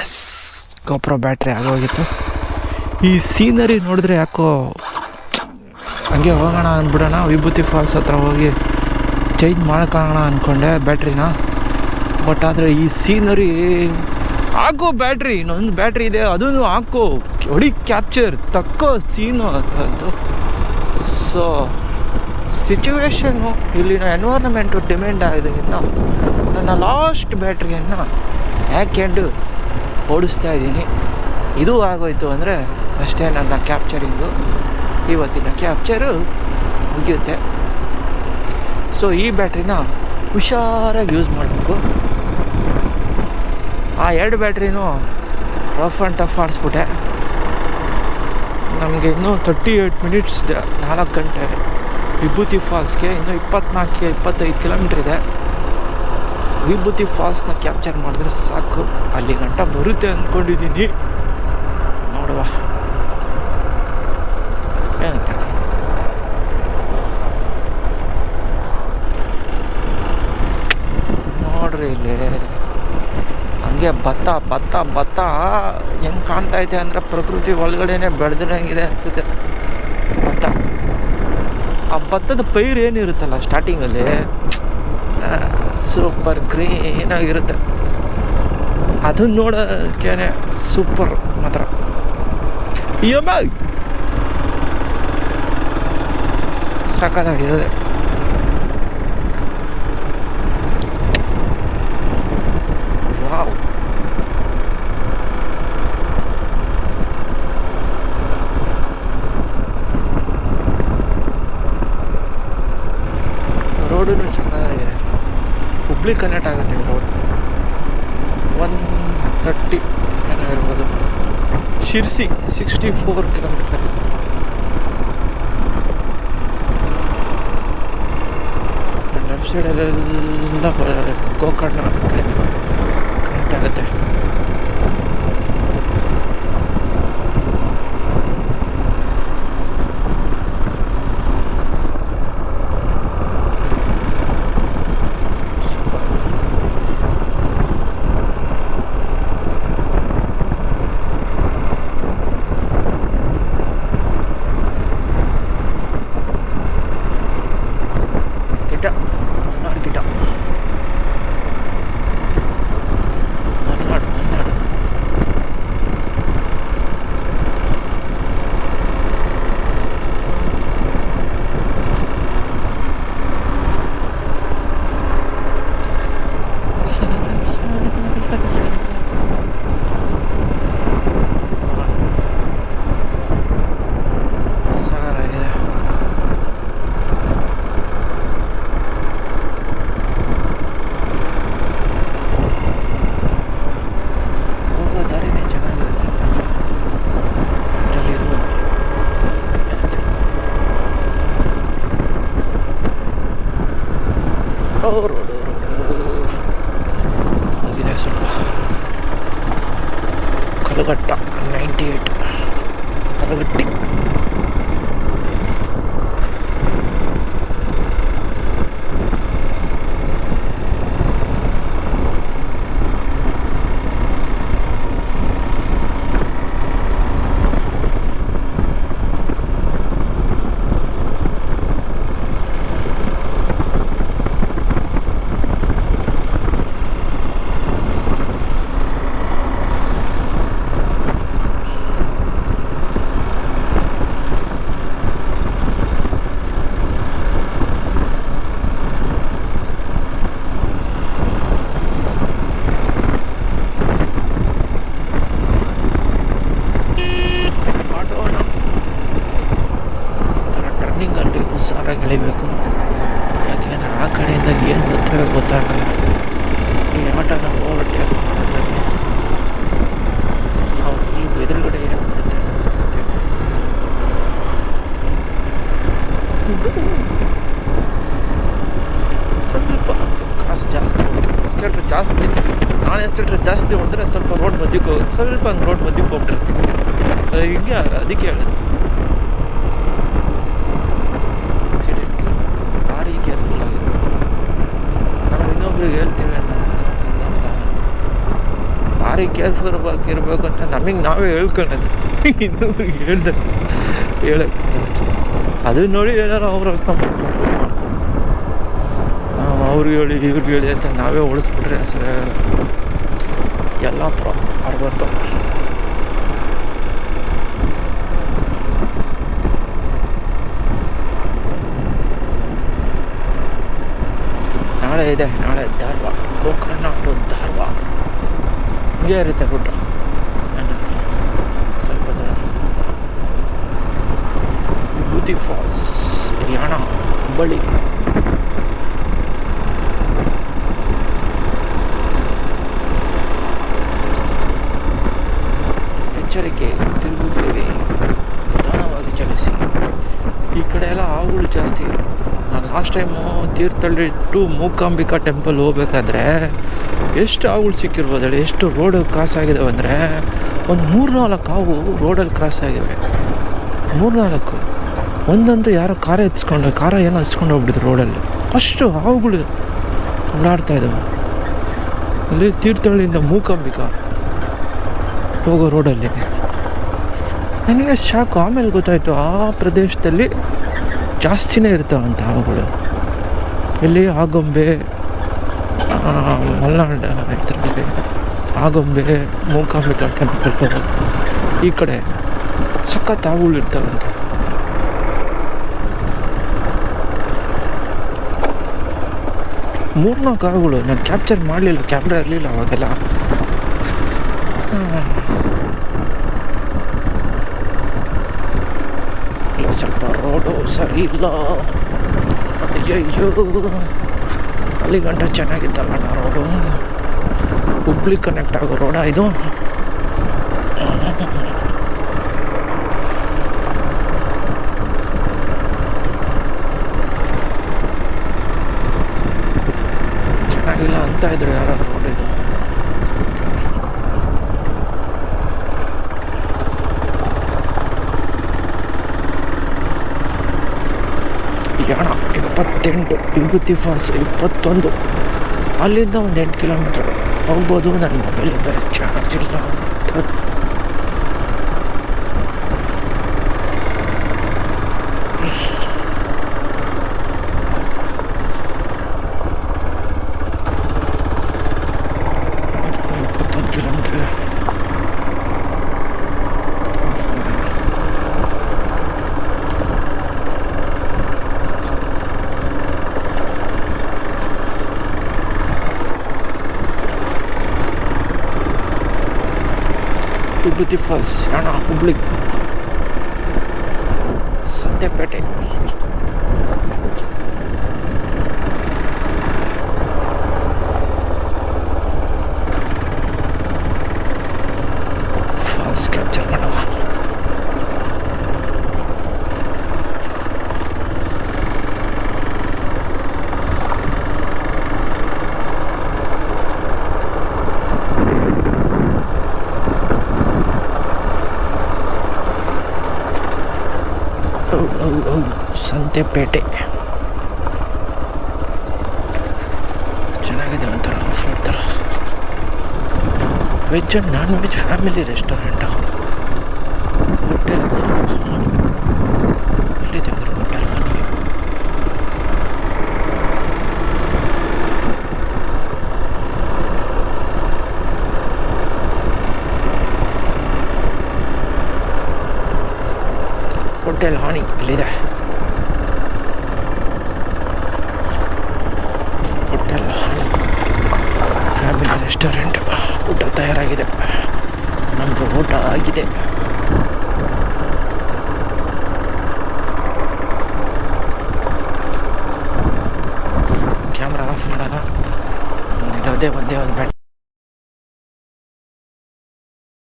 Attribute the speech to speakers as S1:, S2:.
S1: S GoPro battery ಆಗೋಗಿತ್ತು. ಈ scenery ನೋಡಿದ್ರೆ ಯಾಕೋ ಹಂಗೆ ಹೋಗೋಣ ಅಂದ್ಬಿಡೋಣ. ವಿಭೂತಿ ಫಾಲ್ಸ್ ಹತ್ರ ಹೋಗಿ ಚೇಂಜ್ ಮಾಡ್ಕೋಣ ಅಂದ್ಕೊಂಡೆ ಬ್ಯಾಟ್ರಿನ ಬಟ್ ಆದರೆ ಈ ಸೀನರಿ ಹಾಕೋ ಬ್ಯಾಟ್ರಿ ಇನ್ನೊಂದು ಬ್ಯಾಟ್ರಿ ಇದೆ, ಅದನ್ನು ಹಾಕೋ. ಹೊಡಿ ಕ್ಯಾಪ್ಚರ್ ತಕ್ಕೋ ಸೀನು ಅಂತದ್ದು. ಸೊ ಸಿಚುವೇಶನ್ನು ಇಲ್ಲಿನ ಎನ್ವೈರನ್ಮೆಂಟು ಡಿಮ್ಯಾಂಡ್ ಆಗಿದ್ದರಿಂದ ನನ್ನ ಲಾಸ್ಟ್ ಬ್ಯಾಟ್ರಿಯನ್ನು ಹ್ಯಾಕೆಂಡು ಓಡಿಸ್ತಾ ಇದ್ದೀನಿ. ಇದು ಆಗೋಯ್ತು ಅಂದರೆ ಅಷ್ಟೇ ನನ್ನ ಕ್ಯಾಪ್ಚರಿಂಗು ಇವತ್ತಿನ ಕ್ಯಾಪ್ಚರು ಮುಗಿಯುತ್ತೆ. ಸೊ ಈ ಬ್ಯಾಟ್ರಿನ ಹುಷಾರಾಗಿ ಯೂಸ್ ಮಾಡಬೇಕು. ಆ ಎರಡು ಬ್ಯಾಟ್ರಿನೂ ರಫ್ ಆ್ಯಂಡ್ ಟಫ್ ಆಡಿಸ್ಬಿಟ್ಟೆ ನಮಗೆ ಇನ್ನೂ ತರ್ಟಿ ಏಯ್ಟ್ ಮಿನಿಟ್ಸ್ ಇದೆ, ನಾಲ್ಕು ಗಂಟೆ. ವಿಭೂತಿ ಫಾಲ್ಸ್ಗೆ ಇನ್ನೂ ಇಪ್ಪತ್ನಾಲ್ಕು ಇಪ್ಪತ್ತೈದು ಕಿಲೋಮೀಟ್ರ್ ಇದೆ. ವಿಭೂತಿ ಫಾಲ್ಸ್ನ ಕ್ಯಾಪ್ಚರ್ ಮಾಡಿದ್ರೆ ಸಾಕು. ಅಲ್ಲಿ ಗಂಟ ಬರುತ್ತೆ ಅಂದ್ಕೊಂಡಿದ್ದೀನಿ ನೋಡುವ. ಏನಂತ? ನೋಡ್ರಿ ಇಲ್ಲಿ. ಹಂಗೆ ಭತ್ತ ಭತ್ತ ಭತ್ತ ಹೆಂಗೆ ಕಾಣ್ತಾ ಇದೆ ಅಂದರೆ ಪ್ರಕೃತಿ ಒಳಗಡೆನೆ ಬೆಳೆದಿರಂಗಿದೆ ಅನಿಸುತ್ತೆ. ಭತ್ತ ಆ ಭತ್ತದ ಪೈರು ಏನಿರುತ್ತಲ್ಲ ಸ್ಟಾರ್ಟಿಂಗಲ್ಲಿ ಸೂಪರ್ ಗ್ರೀನ್ ಆಗಿರುತ್ತೆ ಅದನ್ನ ನೋಡೋಕ್ಕೇನೆ ಸೂಪರ್ ಮಾತ್ರ. ಸಕಾಲಾಗಿದೆ ಹುಬ್ಳಿ ಕನೆಕ್ಟ್ ಆಗುತ್ತೆ ಈ ರೋಡ್ ಒನ್ ತರ್ಟಿ ಏನೋ ಇರ್ಬೋದು. Sirsi sixty four kilometre left ಸೈಡಲ್ಲೆಲ್ಲ Gokarna connect ಆಗುತ್ತೆ. ಮಲ್ನಾಡು Пик. ಮಧ್ಯಕ್ಕೆ ಸ್ವಲ್ಪ ಹಂಗೆ ರೋಡ್ ಮಧ್ಯಕ್ಕೆ ಹೋಗ್ಬಿಟ್ಟಿರ್ತೀವಿ ಹಿಂಗೆ ಅದಕ್ಕೆ ಹೇಳೋದು. ಭಾರಿ ಕೇರ್ಫುಲ್ ನಾವು ಇನ್ನೊಬ್ರಿಗೆ ಹೇಳ್ತೀವಿ ಭಾರಿ ಕೇರ್ಫುಲ್ ಇರಬೇಕು ಅಂತ ನಮಗೆ ನಾವೇ ಹೇಳ್ಕೊಳ್ಳೋದು ಇನ್ನೊಬ್ರಿಗೆ ಹೇಳ್ದೆ. ಹೇಳಕ್ಕೆ ಅದು ನೋಡಿ ಏನಾರು ಅವ್ರು ಅರ್ಥ ಮಾಡ್ಕೊಂಡು ಅವ್ರಿಗೆ ಹೇಳಿ ಇವ್ರಿಗೆ ಹೇಳಿ ಅಂತ ನಾವೇ ಉಳಿಸ್ಬಿಟ್ರೆ ಸರಿಯಾಗಲ್ಲ ಎಲ್ಲ ಪ್ರಾ ಅರವತ್ತು. ನಾಳೆ ಇದೆ, ನಾಳೆ ಧಾರವಾಡ. ಗೋಕರ್ಣ ಟು ಧಾರವಾಡ. ಹಿಂಗೆ ಇರುತ್ತೆ ಬಿಟ್ಟು ಸ್ವಲ್ಪ ದೂರ. ವಿಭೂತಿ ಫಾಲ್ಸ್ ಹರಿಯಾಣ, ಹುಬ್ಬಳ್ಳಿ. ಎಚ್ಚರಿಕೆ ತಿರುಗುತ್ತೇವೆ. ನಿಧಾನವಾಗಿ ಚಲಿಸಿ ಈ ಕಡೆ ಎಲ್ಲ ಹಾವುಗಳು ಜಾಸ್ತಿ. ನಾನು last time Thirthahalli to Mookambika temple ಹೋಗ್ಬೇಕಾದ್ರೆ ಎಷ್ಟು ಹಾವುಗಳು ಸಿಕ್ಕಿರ್ಬೋದು ಹೇಳಿ, ಎಷ್ಟು ರೋಡ್ ಕ್ರಾಸ್ ಆಗಿದಾವೆ ಅಂದರೆ ಒಂದು ಮೂರ್ನಾಲ್ಕು ಹಾವು ರೋಡಲ್ಲಿ ಕ್ರಾಸ್ ಆಗಿವೆ. ಮೂರ್ನಾಲ್ಕು. ಒಂದಂತೂ ಯಾರೋ ಕಾರ ಎತ್ಸ್ಕೊಂಡು ಕಾರ ಏನೋ ಹಚ್ಕೊಂಡು ಹೋಗ್ಬಿಟ್ಟಿದ್ರು ರೋಡಲ್ಲಿ ಅಷ್ಟು ಹಾವುಗಳು ಓಡಾಡ್ತಾ ಇದ್ದಾವೆ ಅಲ್ಲಿ ತೀರ್ಥಹಳ್ಳಿಯಿಂದ ಮೂಕಾಂಬಿಕಾ. ಹೋಗೋ ರೋಡಲ್ಲಿ. ನನಗೆ ಶಾಕು ಆಮೇಲೆ ಗೊತ್ತಾಯಿತು, ಆ ಪ್ರದೇಶದಲ್ಲಿ ಜಾಸ್ತಿನೇ ಇರ್ತಾವಂತ ಹಾವುಗಳು. ಇಲ್ಲಿ ಆಗೊಂಬೆ ಮಲ್ನಾಡ ಮಲೆನಾಡ ಇದರಲ್ಲಿ ಆಗೊಂಬೆ ಮೂಕಾಂಬಿಕ ಟೆಂಪಲ್ ಈ ಕಡೆ ಸಖತ್ ಹಾವುಗಳು ಇರ್ತಾವಂತೆ. ಮೂರ್ನಾಲ್ಕು ಹಾವುಗಳು, ನಾನು ಕ್ಯಾಪ್ಚರ್ ಮಾಡಲಿಲ್ಲ ಕ್ಯಾಮ್ರಾ ಇರಲಿಲ್ಲ ಅವಾಗೆಲ್ಲ. ಇಲ್ಲ ಸ್ವಲ್ಪ ರೋಡು ಸರಿ ಇಲ್ಲ ಅಯ್ಯಯ್ಯೋ ಅಲ್ಲಿ ಗಂಟ ಚೆನ್ನಾಗಿತ್ತಲ್ಲಣ್ಣ ರೋಡು ಹುಬ್ಳಿ ಕನೆಕ್ಟ್ ಆಗೋ ರೋಡ ಇದು ಚೆನ್ನಾಗಿಲ್ಲ ಅಂತ ಇದ್ರು ಯಾರೋ ರೋಡ್ ಇದು ಯಾಣ ಇಪ್ಪತ್ತೆಂಟು ವಿಭೂತಿ ಫಾಲ್ಸ್ ಇಪ್ಪತ್ತೊಂದು. ಅಲ್ಲಿಂದ ಒಂದು ಎಂಟು ಕಿಲೋಮೀಟ್ರ್ ಹೋಗ್ಬೋದು. ನನ್ನ ಮೊಬೈಲ್ ಬೇರೆ ಚಾರ್ಜ್ ಇಲ್ಲ. ಅಂತ ಇಪ್ಪತ್ತೊಂದು ಕಿಲೋಮೀಟ್ರ್ ವಿಭೂತಿ ಫಾಲ್ಸ್ ಯಾಣ ಹುಬ್ಳಿ ಸಂತೆಪೇಟೆ ಚೆನ್ನಾಗಿದೆ ಒಂಥರ ಫುಡ್ ಥರ veg and non veg family restaurant hotel ಎಲ್ಲಿದೆ ಗುರು ಹೋಟೆಲ್ ಮನೆ ಹೋಟೆಲ್ ಹಾನಿ ಇಲ್ಲಿದೆ ರೆಸ್ಟೋರೆಂಟ್. ಊಟ ತಯಾರಾಗಿದೆ. ನಮ್ಮದು ಊಟ ಆಗಿದೆ. ಕ್ಯಾಮ್ರಾ ಆಫ್ ಮಾಡೋಣ. ಒಂದೇ ಒಂದೇ ಒಂದು ಬ್ಯಾಟ್